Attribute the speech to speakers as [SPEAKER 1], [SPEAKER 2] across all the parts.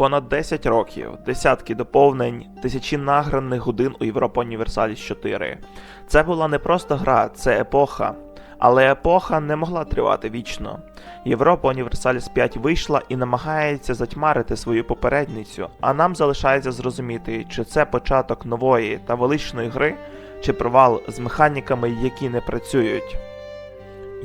[SPEAKER 1] Понад 10 років, десятки доповнень, тисячі награних годин у Європа Універсаліс 4. Це була не просто гра, це епоха. Але епоха не могла тривати вічно. Європа Універсаліс 5 вийшла і намагається затьмарити свою попередницю, а нам залишається зрозуміти, чи це початок нової та величної гри, чи провал з механіками, які не працюють.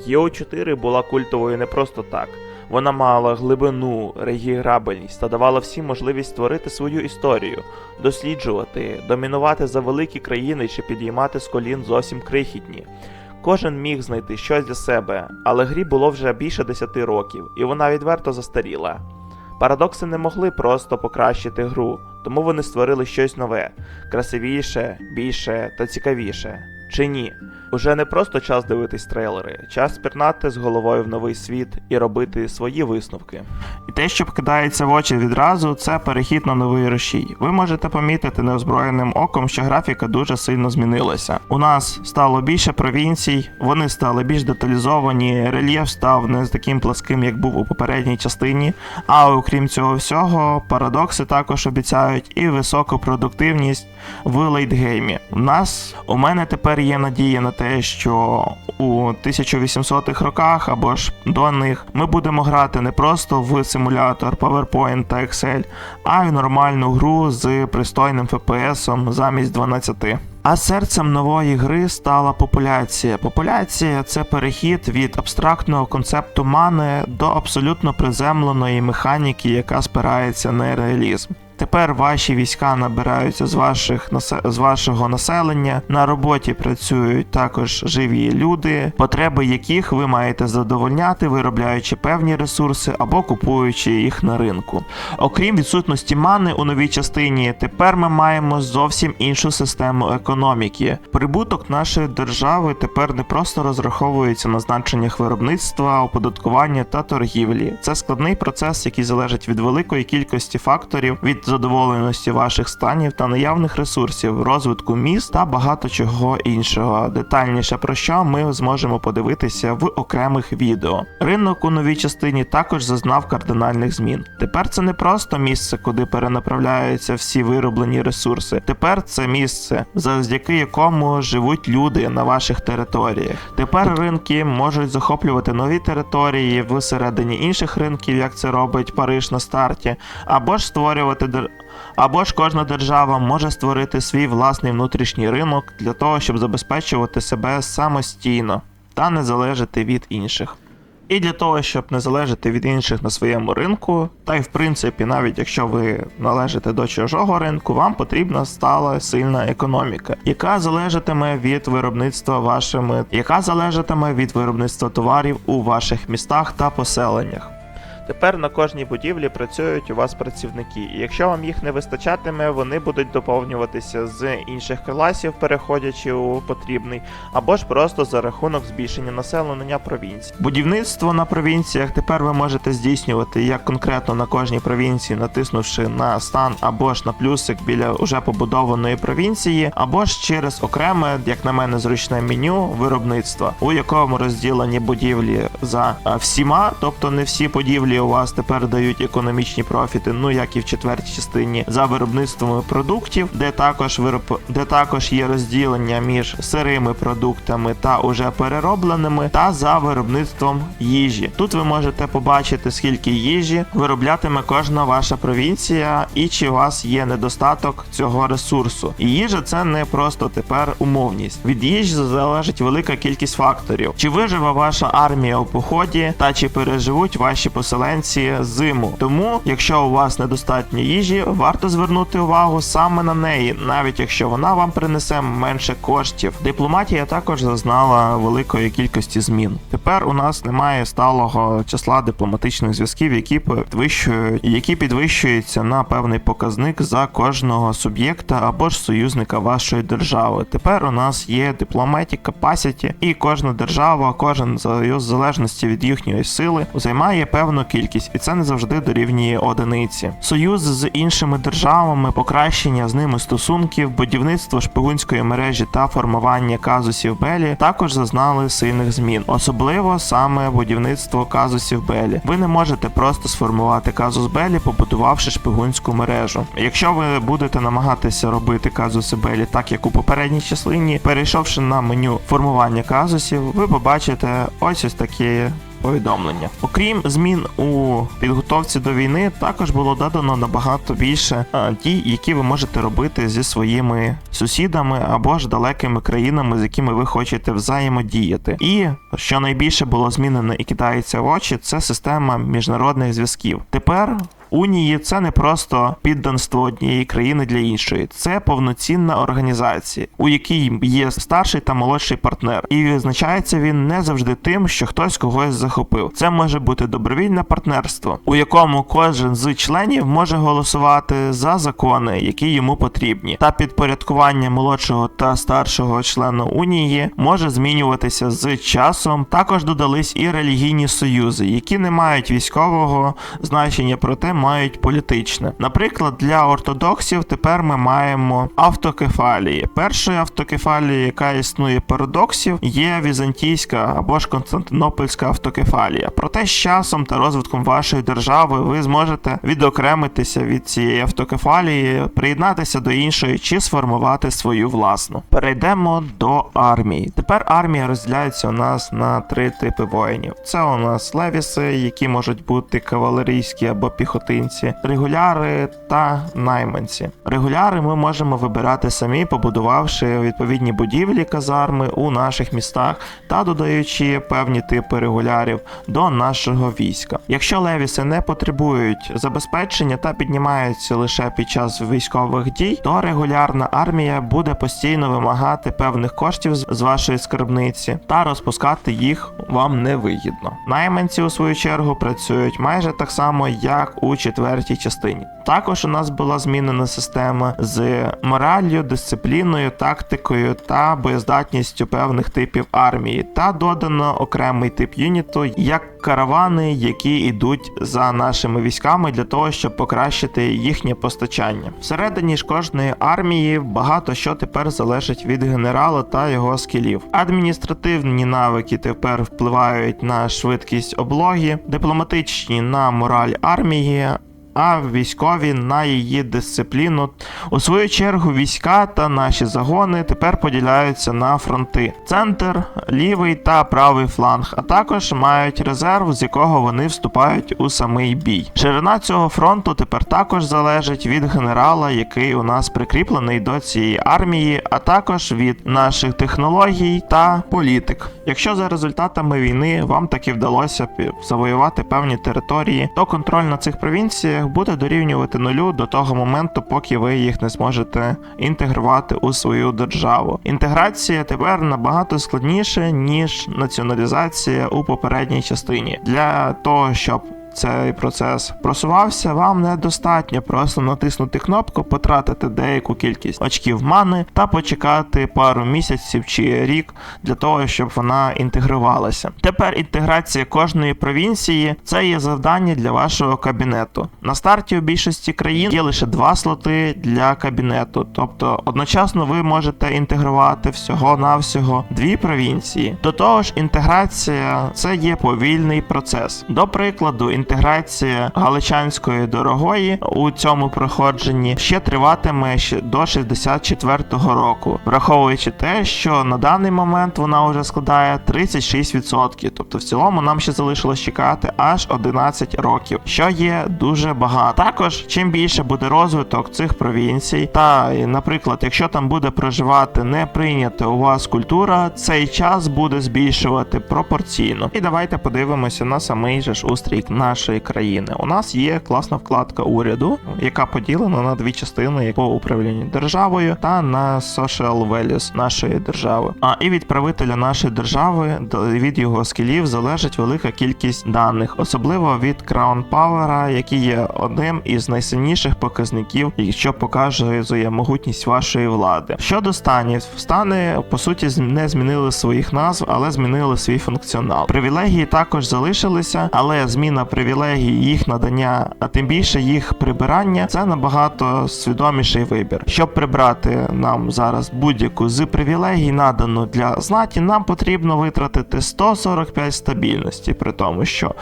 [SPEAKER 1] ЄО4 була культовою не просто так. Вона мала глибину, регіграбельність та давала всім можливість створити свою історію, досліджувати, домінувати за великі країни чи підіймати з колін зовсім крихітні. Кожен міг знайти щось для себе, але грі було вже більше 10 років, і вона відверто застаріла. Парадокси не могли просто покращити гру, тому вони створили щось нове, красивіше, більше та цікавіше. Чи ні? Уже не просто час дивитись трейлери, час пірнати з головою в новий світ і робити свої висновки. І те, що кидається в очі відразу, це перехід на новий рушій. Ви можете помітити неозброєним оком, що графіка дуже сильно змінилася. У нас стало більше провінцій, вони стали більш деталізовані, рельєф став не таким пласким, як був у попередній частині. А окрім цього всього, парадокси також обіцяють і високу продуктивність в лейтгеймі. У нас у мене тепер є надія на те, що у 1800-х роках або ж до них ми будемо грати не просто в симулятор PowerPoint та Excel, а й нормальну гру з пристойним FPS замість 12. А серцем нової гри стала популяція. Популяція це перехід від абстрактного концепту мани до абсолютно приземленої механіки, яка спирається на реалізм. Тепер ваші війська набираються з ваших з вашого населення. На роботі працюють також живі люди, потреби яких ви маєте задовольняти, виробляючи певні ресурси або купуючи їх на ринку. Окрім відсутності мани у новій частині, тепер ми маємо зовсім іншу систему економіки. Прибуток нашої держави тепер не просто розраховується на значеннях виробництва, оподаткування та торгівлі. Це складний процес, який залежить від великої кількості факторів, від задоволеності ваших станів та наявних ресурсів, розвитку міст та багато чого іншого. Детальніше про що ми зможемо подивитися в окремих відео. Ринок у новій частині також зазнав кардинальних змін. Тепер це не просто місце, куди перенаправляються всі вироблені ресурси. Тепер це місце, завдяки якому живуть люди на ваших територіях. Тепер ринки можуть захоплювати нові території всередині інших ринків, як це робить Париж на старті, або ж створювати або ж кожна держава може створити свій власний внутрішній ринок для того, щоб забезпечувати себе самостійно та не залежати від інших. І для того, щоб не залежати від інших на своєму ринку, та й в принципі, навіть якщо ви належите до чужого ринку, вам потрібна стала сильна економіка, яка залежатиме від виробництва вашими, яка залежатиме від виробництва товарів у ваших містах та поселеннях. Тепер на кожній будівлі працюють у вас працівники, і якщо вам їх не вистачатиме, вони будуть доповнюватися з інших класів, переходячи у потрібний, або ж просто за рахунок збільшення населення провінцій. Будівництво на провінціях тепер ви можете здійснювати як конкретно на кожній провінції, натиснувши на стан або ж на плюсик біля уже побудованої провінції, або ж через окреме, як на мене, зручне меню виробництва, у якому розділені будівлі за всіма, тобто не всі будівлі у вас тепер дають економічні профіти, ну як і в четвертій частині за виробництвом продуктів, де також вироб... де також є розділення між сирими продуктами та уже переробленими, та за виробництвом їжі. Тут ви можете побачити, скільки їжі вироблятиме кожна ваша провінція, і чи у вас є недостаток цього ресурсу. І їжа це не просто тепер умовність. Від їжі залежить велика кількість факторів. Чи виживе ваша армія у поході, та чи переживуть ваші поселенці зиму. Тому, якщо у вас недостатньо їжі, варто звернути увагу саме на неї, навіть якщо вона вам принесе менше коштів. Дипломатія також зазнала великої кількості змін. Тепер у нас немає сталого числа дипломатичних зв'язків, які підвищують, які підвищуються на певний показник за кожного суб'єкта або ж союзника вашої держави. Тепер у нас є diplomatic capacity, і кожна держава, кожен союз, залежності від їхньої сили, займає певну кількість, і це не завжди дорівнює одиниці. Союз з іншими державами, покращення з ними стосунків, будівництво шпигунської мережі та формування казусів Белі також зазнали сильних змін, особливо саме будівництво казусів Белі. Ви не можете просто сформувати казус Белі, побудувавши шпигунську мережу. Якщо ви будете намагатися робити казуси Белі так, як у попередній частині, перейшовши на меню формування казусів, ви побачите ось ось таке повідомлення. Окрім змін у підготовці до війни, також було додано набагато більше дій, які ви можете робити зі своїми сусідами або ж далекими країнами, з якими ви хочете взаємодіяти. І що найбільше було змінено і кидається в очі, це система міжнародних зв'язків. Тепер Унії це не просто підданство однієї країни для іншої, це повноцінна організація, у якій є старший та молодший партнер, і визначається він не завжди тим, що хтось когось захопив. Це може бути добровільне партнерство, у якому кожен з членів може голосувати за закони, які йому потрібні, та підпорядкування молодшого та старшого члена унії може змінюватися з часом. Також додались і релігійні союзи, які не мають військового значення, проте мають політичне. Наприклад, для ортодоксів тепер ми маємо автокефалії. Першою автокефалією, яка існує парадоксів, є візантійська або ж Константинопольська автокефалія. Проте з часом та розвитком вашої держави ви зможете відокремитися від цієї автокефалії, приєднатися до іншої чи сформувати свою власну. Перейдемо до армії. Тепер армія розділяється у нас на три типи воїнів. Це у нас левіси, які можуть бути кавалерійські або піхотинці, регуляри та найманці. Регуляри ми можемо вибирати самі, побудувавши відповідні будівлі казарми у наших містах та додаючи певні типи регулярів до нашого війська. Якщо левіси не потребують забезпечення та піднімаються лише під час військових дій, то регулярна армія буде постійно вимагати певних коштів з вашої скарбниці та розпускати їх вам невигідно. Найманці, у свою чергу, працюють майже так само, як у четвертій частині. Також у нас була змінена система з мораллю, дисципліною, тактикою та боєздатністю певних типів армії, та додано окремий тип юніту як каравани, які йдуть за нашими військами для того, щоб покращити їхнє постачання. Всередині ж кожної армії багато що тепер залежить від генерала та його скілів. Адміністративні навики тепер впливають на швидкість облоги, дипломатичні на мораль армії. А військові на її дисципліну. У свою чергу війська та наші загони тепер поділяються на фронти: центр, лівий та правий фланг, а також мають резерв, з якого вони вступають у самий бій. Ширина цього фронту тепер також залежить від генерала, який у нас прикріплений до цієї армії, а також від наших технологій та політик. Якщо за результатами війни вам таки вдалося завоювати певні території, то контроль на цих провінціях буде дорівнювати нулю до того моменту, поки ви їх не зможете інтегрувати у свою державу. Інтеграція тепер набагато складніше ніж націоналізація у попередній частині. Для того, щоб цей процес просувався, вам недостатньо просто натиснути кнопку, потратити деяку кількість очків мани та почекати пару місяців чи рік для того, щоб вона інтегрувалася. Тепер інтеграція кожної провінції це є завдання для вашого кабінету. На старті у більшості країн є лише два слоти для кабінету, тобто одночасно ви можете інтегрувати всього-навсього дві провінції. До того ж, інтеграція це є повільний процес. До прикладу, інтеграція Галичанської дорогої у цьому проходженні ще триватиме до 64-го року, враховуючи те, що на даний момент вона вже складає 36%. Тобто в цілому нам ще залишилось чекати аж 11 років, що є дуже багато. Також чим більше буде розвиток цих провінцій, та, наприклад, якщо там буде проживати не прийнята у вас культура, цей час буде збільшувати пропорційно. І давайте подивимося на самий же ж устрій нашої країни. У нас є класна вкладка уряду, яка поділена на дві частини по управлінню державою та на social values нашої держави. А і від правителя нашої держави від його скілів залежить велика кількість даних, особливо від Crown Power, який є одним із найсильніших показників, що показує могутність вашої влади. Щодо станів, стани по суті не змінили своїх назв, але змінили свій функціонал. Привілегії також залишилися, але зміна привілегій привілегії, їх надання, а тим більше їх прибирання, це набагато свідоміший вибір. Щоб прибрати нам зараз будь-яку з привілегій, надану для знаті, нам потрібно витратити 145 стабільності, при тому, що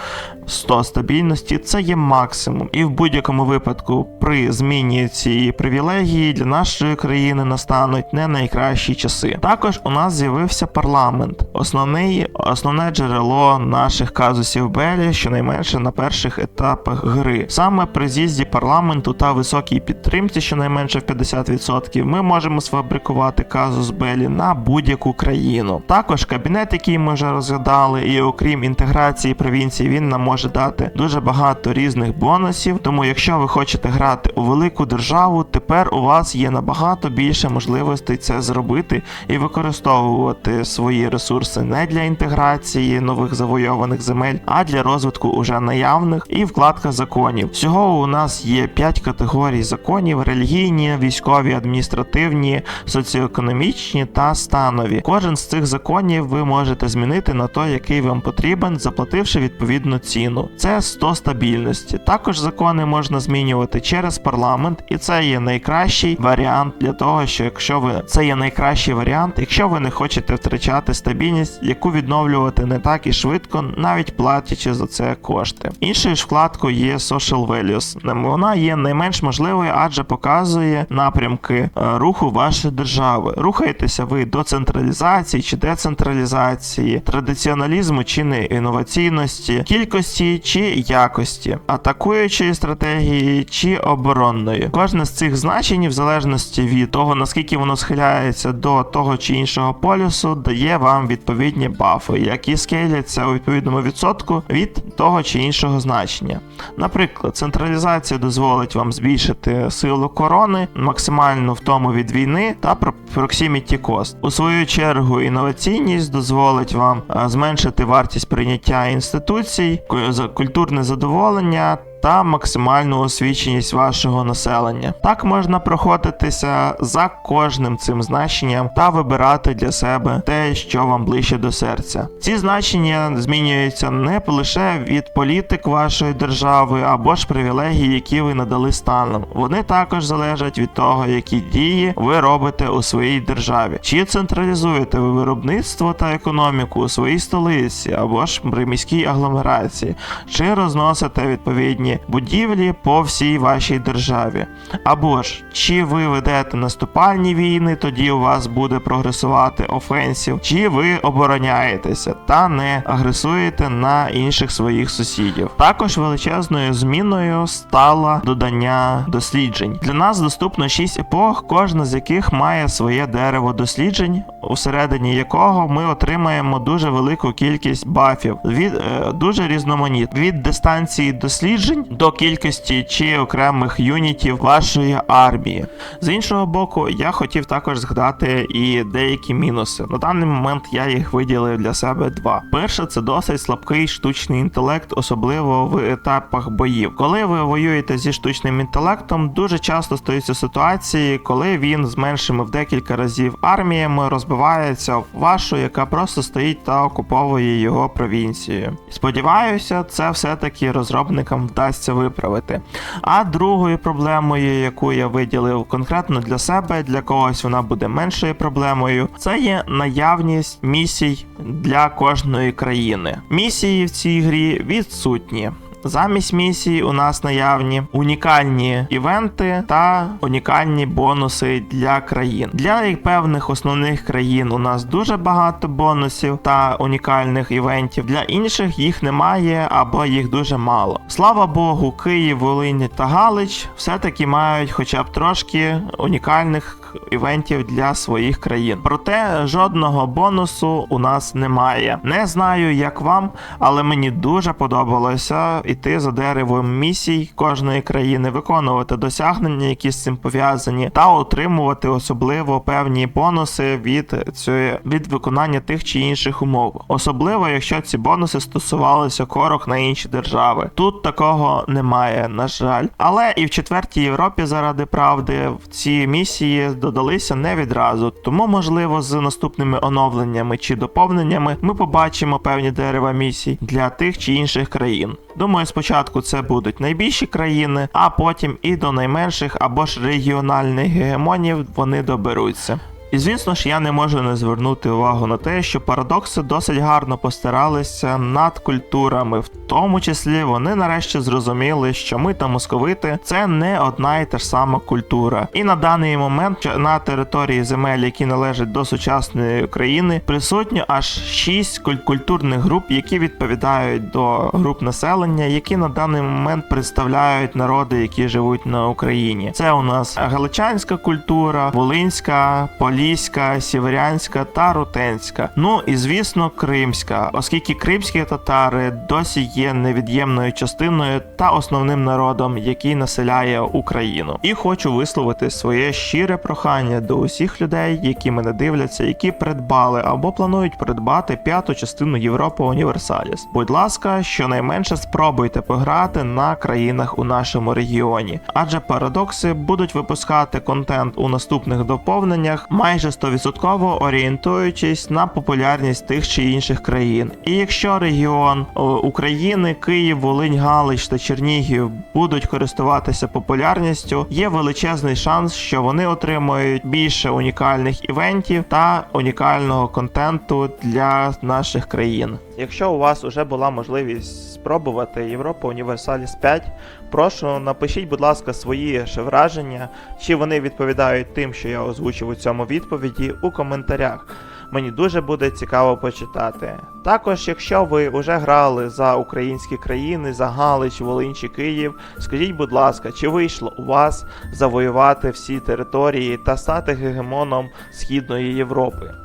[SPEAKER 1] 100 стабільності це є максимум. І в будь-якому випадку при зміні цієї привілегії для нашої країни настануть не найкращі часи. Також у нас з'явився парламент, основний, основне джерело наших казусів Белі, щонайменше на перших етапах гри. Саме при з'їзді парламенту та високій підтримці, щонайменше в 50%, ми можемо сфабрикувати казус Белі на будь-яку країну. Також кабінет, який ми вже розглядали, і окрім інтеграції провінцій, він нам може дати дуже багато різних бонусів. Тому, якщо ви хочете грати у велику державу, тепер у вас є набагато більше можливостей це зробити і використовувати свої ресурси не для інтеграції нових завойованих земель, а для розвитку уже наявних і вкладка законів. Всього у нас є 5 категорій законів: релігійні, військові, адміністративні, соціоекономічні та станові. Кожен з цих законів ви можете змінити на той, який вам потрібен, заплативши відповідну ціну. Це 100 стабільності. Також закони можна змінювати через парламент, і це є найкращий варіант для того, що якщо ви це є найкращий варіант, якщо ви не хочете втрачати стабільність, яку відновлювати не так і швидко, навіть платячи за це кошти. Іншою ж вкладкою є Social Values. Вона є найменш можливою, адже показує напрямки е, руху вашої держави. Рухаєтеся ви до централізації чи децентралізації, традиціоналізму чи не інноваційності, кількості чи якості, атакуючої стратегії чи оборонної. Кожне з цих значень, в залежності від того наскільки воно схиляється до того чи іншого полюсу, дає вам відповідні бафи, які скейляться у відповідному відсотку від того чи іншого значення. Наприклад, централізація дозволить вам збільшити силу корони, максимальну втому від війни та про- proximity cost. У свою чергу, інноваційність дозволить вам е, зменшити вартість прийняття інституцій, культурне задоволення. Та максимальну освіченість вашого населення. Так можна проходитися за кожним цим значенням та вибирати для себе те, що вам ближче до серця. Ці значення змінюються не лише від політик вашої держави або ж привілегій, які ви надали станом. Вони також залежать від того, які дії ви робите у своїй державі. Чи централізуєте ви виробництво та економіку у своїй столиці або ж при міській агломерації, чи розносите відповідні будівлі по всій вашій державі. Або ж чи ви ведете наступальні війни, тоді у вас буде прогресувати офенсів, чи ви обороняєтеся та не агресуєте на інших своїх сусідів. Також величезною зміною стало додання досліджень. Для нас доступно 6 епох, кожна з яких має своє дерево досліджень, усередині якого ми отримаємо дуже велику кількість бафів від е, дуже різноманітних від дистанції досліджень до кількості чи окремих юнітів вашої армії. З іншого боку, я хотів також згадати і деякі мінуси. На даний момент я їх виділив для себе два. Перше, це досить слабкий штучний інтелект, особливо в етапах боїв. Коли ви воюєте зі штучним інтелектом, дуже часто стаються ситуації, коли він з меншими в декілька разів арміями розбивається в вашу, яка просто стоїть та окуповує його провінцію. Сподіваюся, це все-таки розробникам вдасться виправити. А другою проблемою, яку я виділив конкретно для себе, для когось вона буде меншою проблемою, це є наявність місій для кожної країни. Місії в цій грі відсутні. Замість місій у нас наявні унікальні івенти та унікальні бонуси для країн. Для певних основних країн у нас дуже багато бонусів та унікальних івентів. Для інших їх немає або їх дуже мало. Слава Богу, Київ, Волинь та Галич все-таки мають хоча б трошки унікальних івентів для своїх країн. Проте жодного бонусу у нас немає. Не знаю, як вам, але мені дуже подобалося іти за деревом місій кожної країни, виконувати досягнення, які з цим пов'язані, та отримувати особливо певні бонуси від цієї від виконання тих чи інших умов. Особливо, якщо ці бонуси стосувалися корок на інші держави. Тут такого немає, на жаль. Але і в четвертій Європі заради правди в ці місії додалися не відразу. Тому, можливо, з наступними оновленнями чи доповненнями ми побачимо певні дерева місій для тих чи інших країн. Думаю, спочатку це будуть найбільші країни, а потім і до найменших або ж регіональних гегемонів вони доберуться. І звісно ж, я не можу не звернути увагу на те, що парадокси досить гарно постаралися над культурами, в тому числі вони нарешті зрозуміли, що ми та московити це не одна і та ж сама культура. І на даний момент на території земель, які належать до сучасної України, присутньо аж шість куль- культурних груп, які відповідають до груп населення, які на даний момент представляють народи, які живуть на Україні. Це у нас галичанська культура, волинська, поліська, сіверянська та рутенська. Ну і звісно, кримська, оскільки кримські татари досі є невід'ємною частиною та основним народом, який населяє Україну. І хочу висловити своє щире прохання до усіх людей, які мене дивляться, які придбали або планують придбати п'яту частину Європа Універсаліс. Будь ласка, щонайменше спробуйте пограти на країнах у нашому регіоні, адже парадокси будуть випускати контент у наступних доповненнях, майже 100% орієнтуючись на популярність тих чи інших країн. І якщо регіон України, Київ, Волинь, Галич та Чернігів будуть користуватися популярністю, є величезний шанс, що вони отримують більше унікальних івентів та унікального контенту для наших країн. Якщо у вас вже була можливість спробувати Європа Універсаліс 5, прошу напишіть, будь ласка, свої ще враження, чи вони відповідають тим, що я озвучив у цьому відповіді у коментарях. Мені дуже буде цікаво почитати. Також, якщо ви вже грали за українські країни, за Галич, Волинь чи Київ, скажіть, будь ласка, чи вийшло у вас завоювати всі території та стати гегемоном Східної Європи?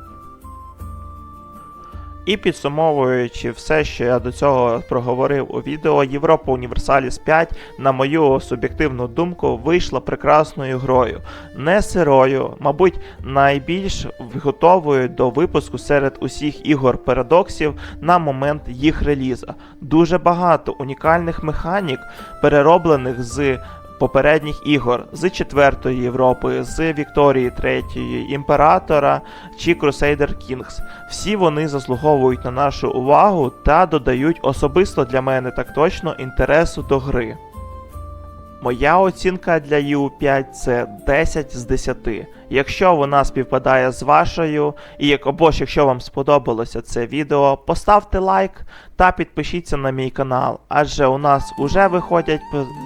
[SPEAKER 1] І підсумовуючи все, що я до цього проговорив у відео, Європа Універсаліс 5, на мою суб'єктивну думку, вийшла прекрасною грою, не сирою, мабуть, найбільш готовою до випуску серед усіх ігор парадоксів на момент їх реліза. Дуже багато унікальних механік, перероблених з попередніх ігор з четвертої Європи, з Вікторії Третьої, Імператора чи Crusader Kings. Всі вони заслуговують на нашу увагу та додають особисто для мене так точно інтересу до гри. Моя оцінка для EU5 це 10 з 10. Якщо вона співпадає з вашою, і як або ж якщо вам сподобалося це відео, поставте лайк та підпишіться на мій канал, адже у нас уже виходять,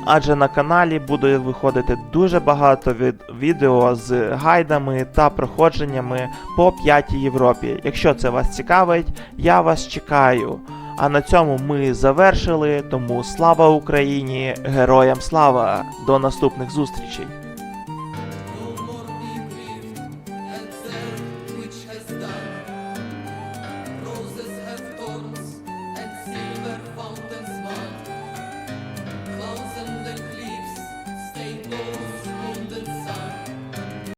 [SPEAKER 1] адже на каналі буде виходити дуже багато від відео з гайдами та проходженнями по п'ятій Європі. Якщо це вас цікавить, я вас чекаю. А на цьому ми завершили. Тому слава Україні! Героям слава! До наступних зустрічей!